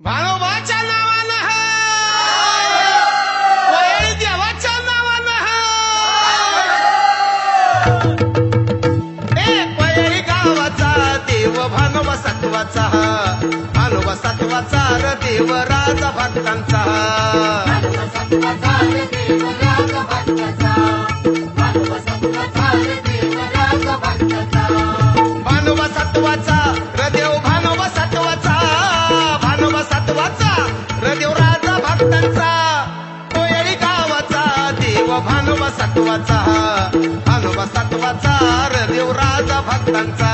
भानोबाच्या नावानं देवाच्या नावानं हा गावाचा देव भानोबा सत्वाचा भानोबा सत्वाचा र देव राजा भक्तांचा भानोबा सत्वाचा सत्वाचा भानोबा सत्वाचा र देव राजा भक्तांचा.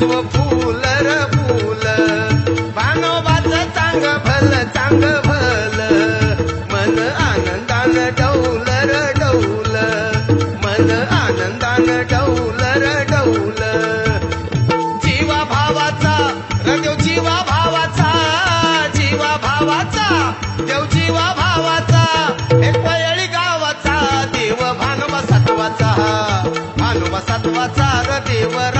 देवानं फूल र फूल. भानोबाच चांग भल चांग भल. मन आनंदान डौल र डौल. मन आनंदान डौल र डौल. जीवा भावाचा रदेव जीवा भावाचा जीवा भावाचा देव जीवा भावाचा एक पयळी गावाचा देव भानुबा सत्वाचा. भानुबा सत्वाचा र देव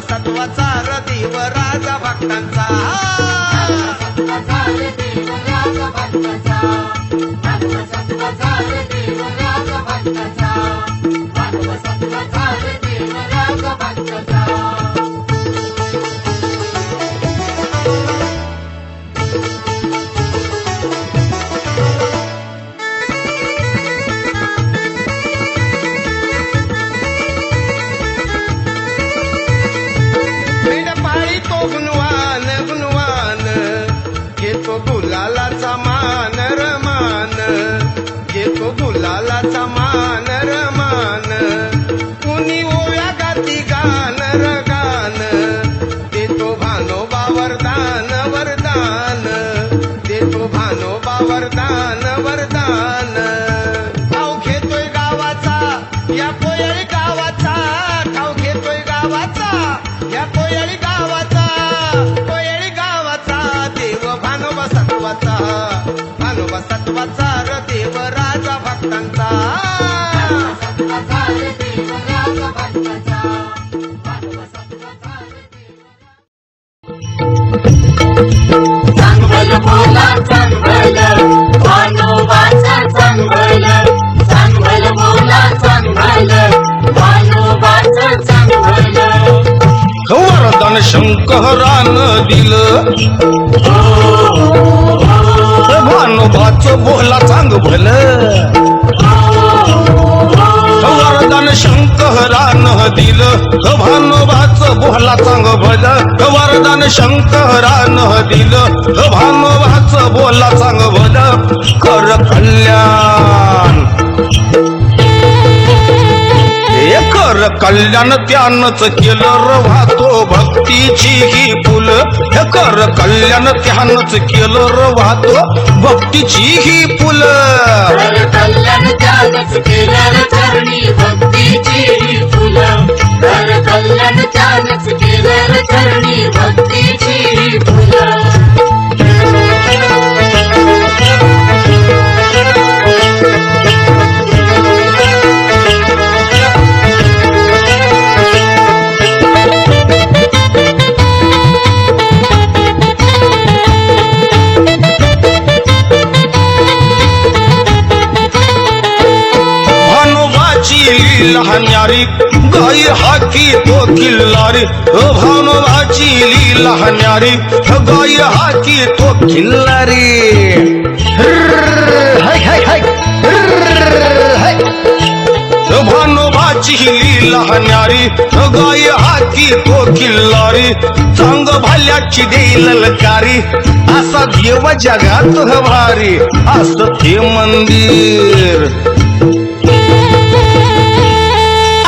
भानोबा सत्वाचा र देव राजा भक्तांचा ನರ शंकरान दिलं. भानोबाच बोला सांग भलं. वरदान शंकरान दिलं. भानोबाच बोला सांग भल. वरदान शंकरान दिलं. भानोबाच बोला सांग भल. कर कल्याण. कर कल्याण त्यानच केलं र वाहतो भक्तीची ही फुल. हे कर कल्याण त्यानच केलं र वाहतो भक्तीची ही फुल. कल्याण केलं चरणी भक्तीची कल्याण केलं चरणी भक्तीची लहान्यारी गाई हाकी तो. अ भानुबाची लहान्यारी गाई हाकी तो किल्लारी चांग भाल्याची देई ललकारी असा देव जगात भारी असं ते मंदिर।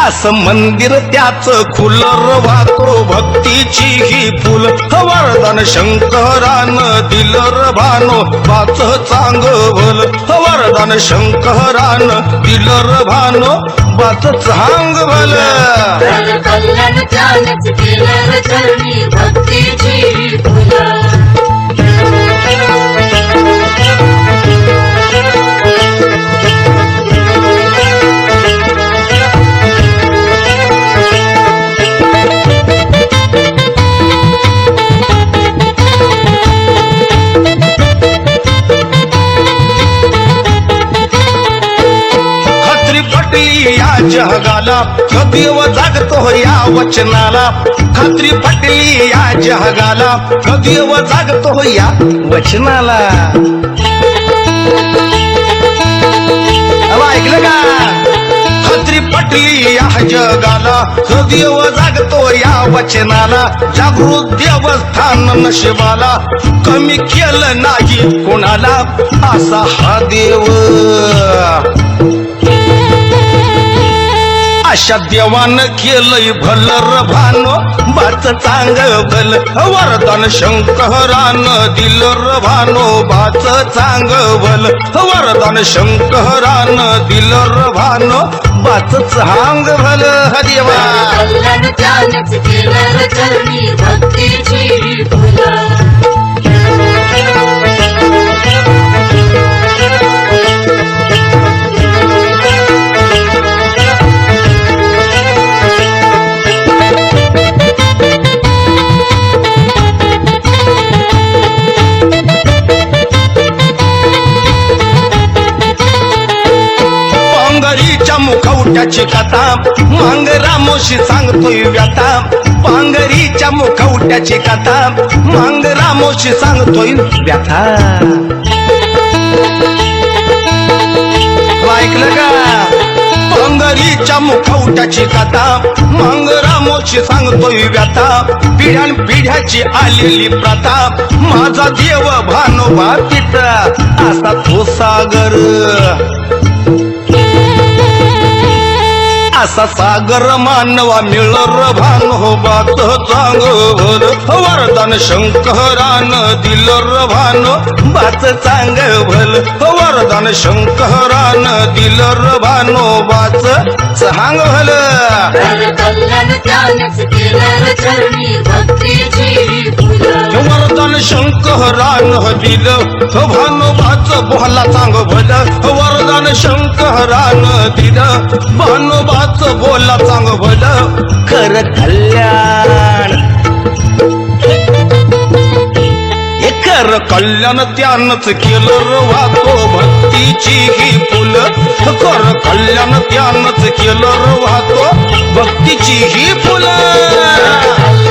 असं मंदिर त्याच खुल वाहतो. भक्तीची ही फुल वरदान शंकरान दिलर भानो. वाच चांग भल वरदान शंकरान दिलर भानो. वाच चांग भल. कल्याण भक्तीची फुल. जहगाला या जगाला जागतो या वचनाला. खत्री पटली या जगाला व जागतो या वचनाला. ऐकलं का? खत्री पटली या जगाला सदैव जागतो या वचनाला. जागृत देवस्थान नशिबाला कमी केलं नाही कोणाला? असा हा देव. अशा देवान केलंय भल रभान बाच चांग भल वरदान शंकरान दिल भानो. बाच चांग भल वरदान शंकरान दिल रभानो बाच चांग भल हरिवा. मुखवट्याची कथा मांगरामोशी सांगतोय व्यथा. पांगरीच्या मुखवट्याची कथा मांगरामोशी सांगतोय व्यथा. ऐकलं का? पांगरीच्या मुखवट्याची कथा मांगरामोशी सांगतोय व्यथा. पिढ्यान पिढ्याची आलेली प्रथा. माझा देव भानोबा पिता. असा तो सागर. असा सागर मानवा मिळर भान हो बात चांग भर वरदान शंकरान दिलर भान बात चांग भल वरदान शंकरान दिलर भानो बाच चांग भल वरदान शंकरान दिलं भानोबाच बोला चांग भल. वरदान शंकरान दिलं भानोबाच बोला चांग भल. कर कल्याण. हे कर कल्याण त्यानच केलं र वाहतो भक्तीची ही फुल. कर कल्याण त्यानच केलं र वाहतो भक्तीची ही फुलं.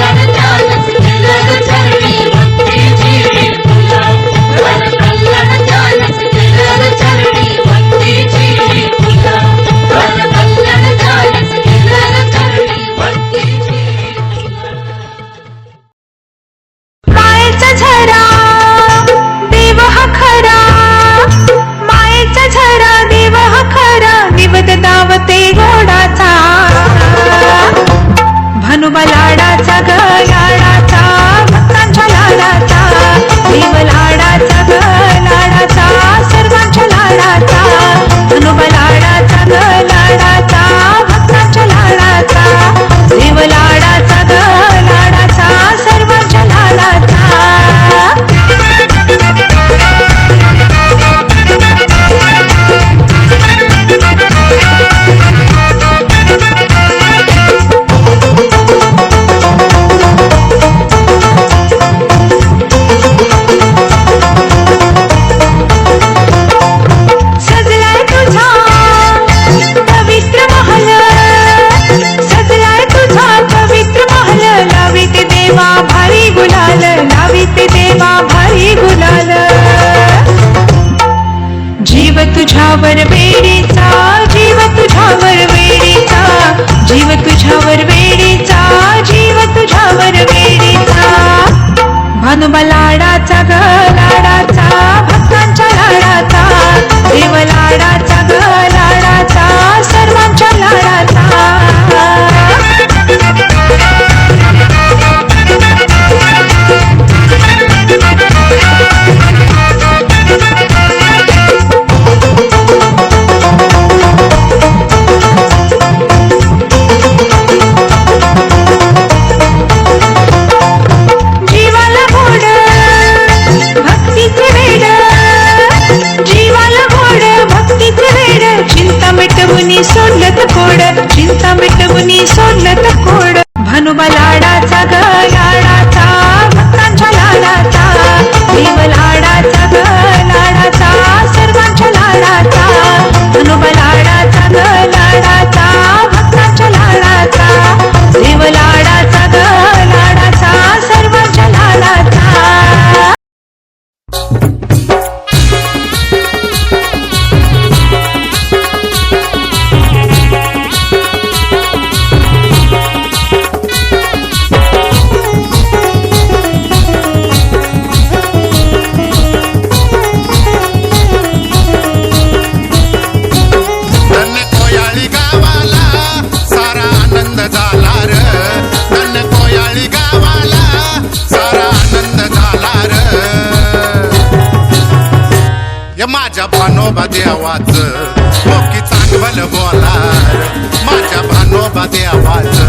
भानोबा देवाच मोकी चांगल बोलार. माझ्या भानोबा देवाच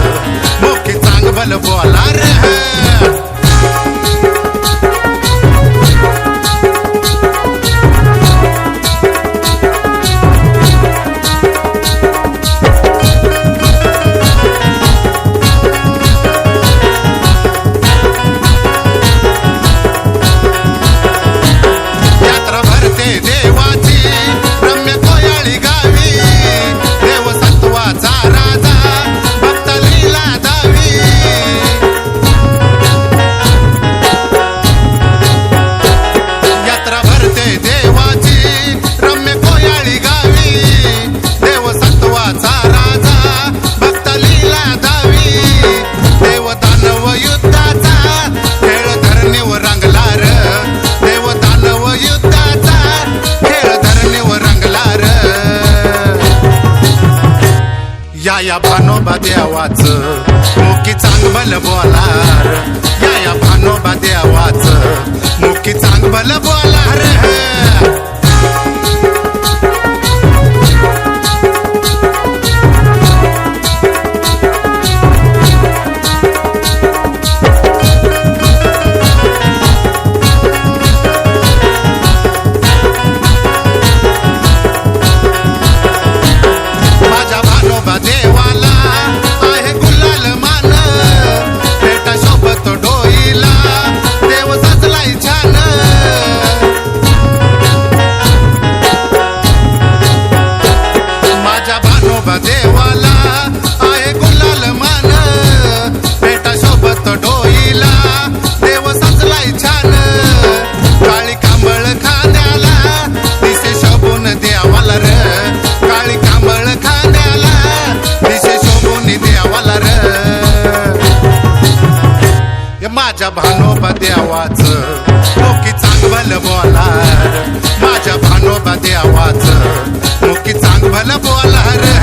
मोकी चांगल बोलार. या भानोबा देवाच मुकी चांगबल बोलार या या भानोबा देवाच मुकी चांगबल बोलार देवाच मुखी चांगल बोलार. माझ्या भानोबा देवाच मुखी चांगल बोलार.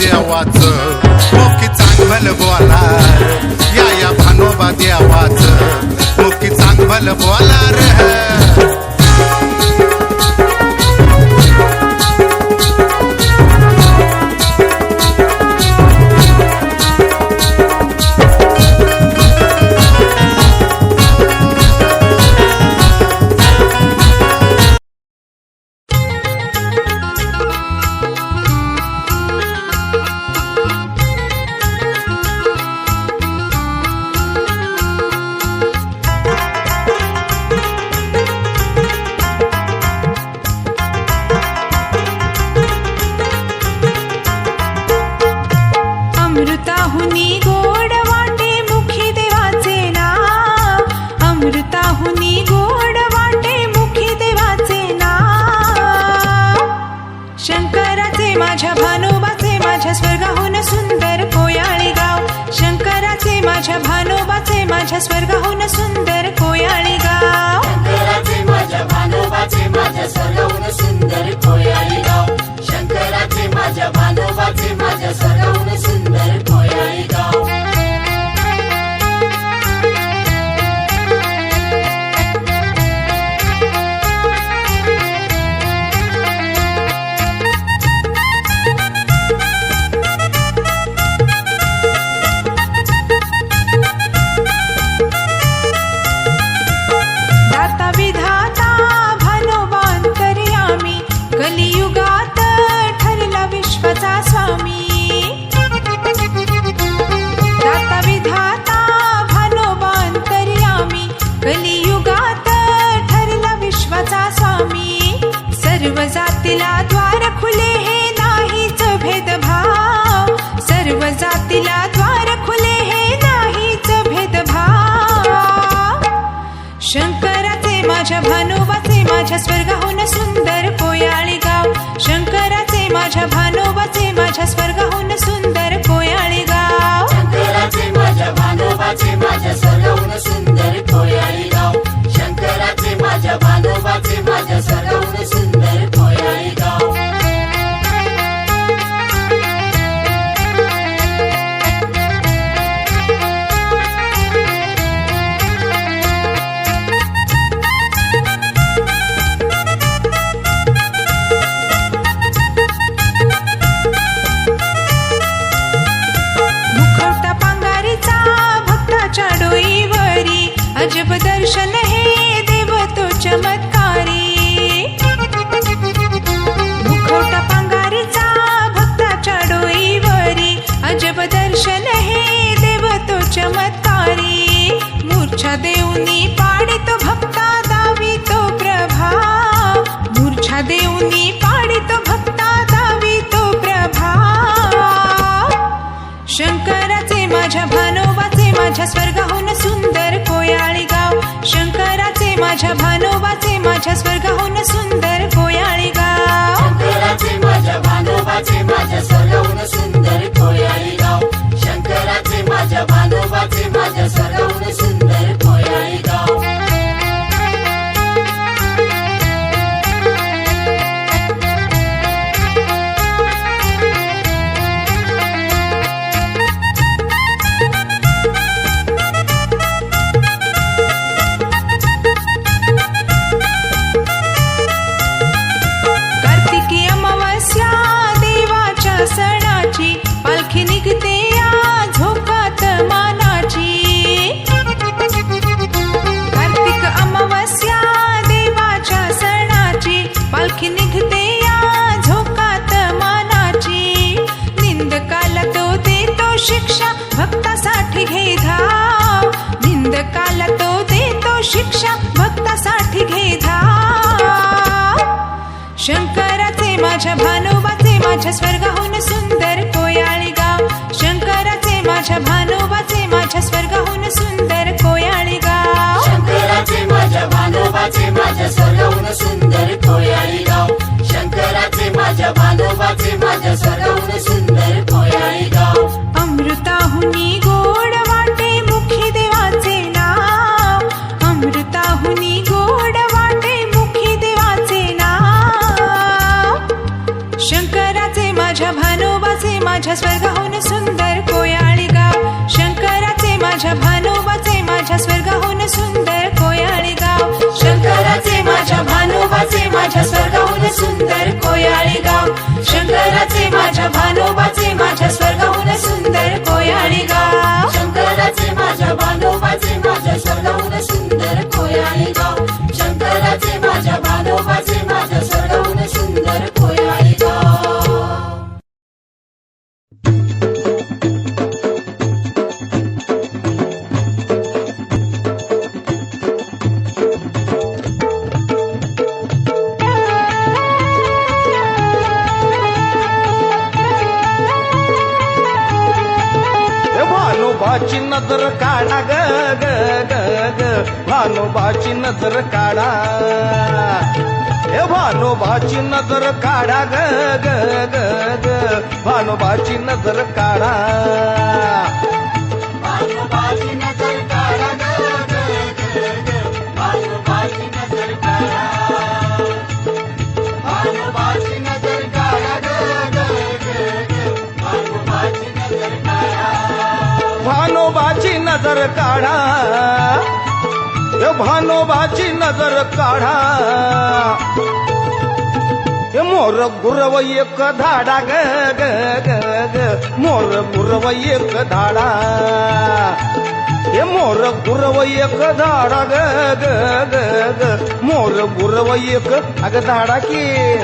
देवाच मुखी चांगल बोला या या भानोबा देवाच मुखी चांगल बोला रे माझ्या स्वर्गहून सुंदर कोयाळी गाव. माझ्या बांधवाचे माझ्या ग ग ग ग. भानोबाची नजर काढा. हे भानोबाची नजर काढा. ग ग ग ग. नजर भानोबाची नजर काढा. नजर काढा. हे भानोबाची नजर काढा. हे मोर गुरव एक धाडा. ग ग ग ग. मोर गुरव एक धाडा. हे मोर गुरव एक धाडा. ग ग ग ग. मोर गुरव एक अग धाडा की.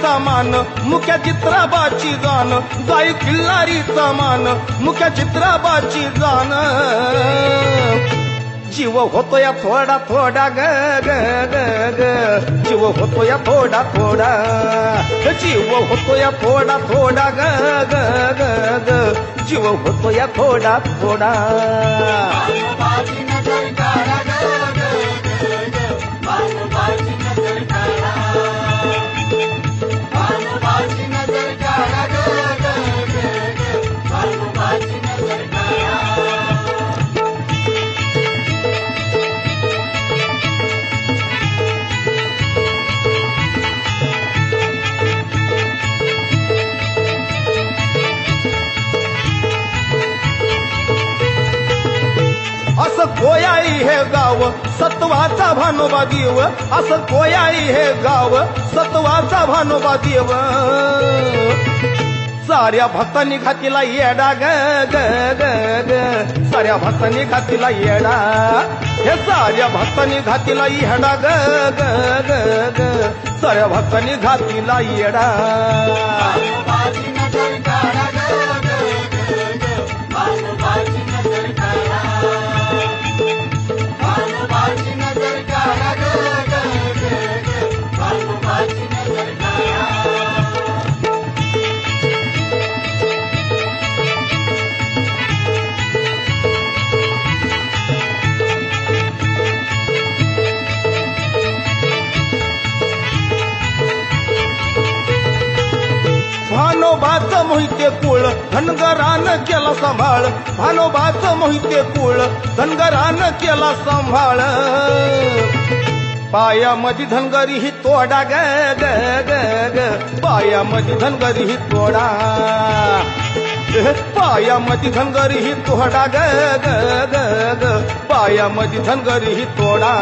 किल्लारीचा मान मुख्या चित्राबाची जाण जाई किल्लारीचा मान मुख्या चित्राबाची जाण. जीव होतोया थोडा थोडा ग ग ग ग. जीव होतोया थोडा थोडा. जीव होतोया थोडा थोडा ग ग ग ग. जीव होतोया थोडा थोडा. कोयाळी हे गाव सत्वाचा भानोबा देव. असं कोयाई हे गाव सत्वाचा भानोबा देव. साऱ्या भक्तांनी घातीला येडा ग ग ग ग. साऱ्या भक्तांनी घातीला येडा. हे साऱ्या भक्तांनी घातीला येडा ग ग ग ग. साऱ्या भक्तांनी घातीला येडा. भानोबाच मोहिते कुळ धनगरान केला सांभाळ. भानोबाच मोहिते कुळ धनगरान केला सांभाळ. पायामधी धनगरी ही तोडा ग ग ग ग. धनगरी ही तोडा. पायामधी धनगरी ही तोडा ग ग ग ग. धनगरी ही तोडा.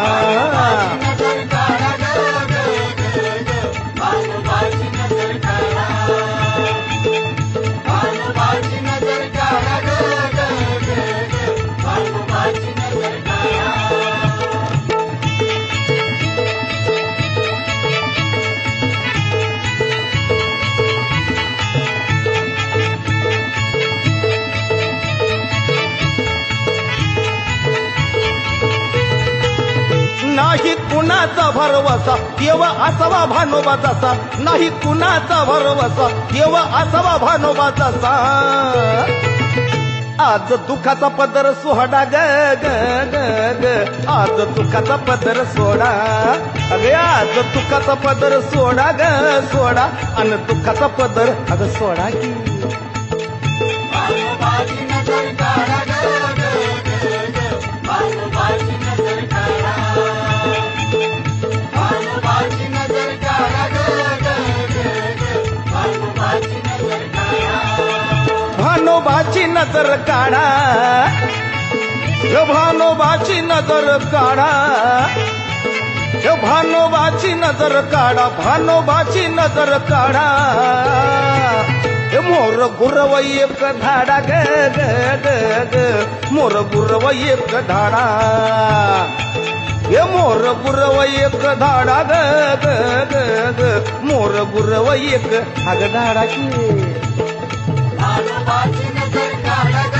नाही कुणाचा भरवसा देव असावा भानोबा जसा. नाही कुणाचा भरवसा देव असावा भानोबा जसा. आज दुखाचा पदर सोडा ग ग ग ग. आज दुखाचा पदर सोडा. अगे आज दुखाचा पदर सोडा ग सोडा. आणि दुखाचा पदर अग सोडा की. नजर काढा. भानोबाची नजर काढा. ह्यो भानोबाची नजर काढा. भानोबाची नजर काढा. हे मोर गुरवई एक धाडा. ग मोर गुरवई एक धाडा. हे मोर गुरवई एक धाडा. ग ग ग मोर गुरवई एक अग धाडा की भानोबाची नजर काढा ग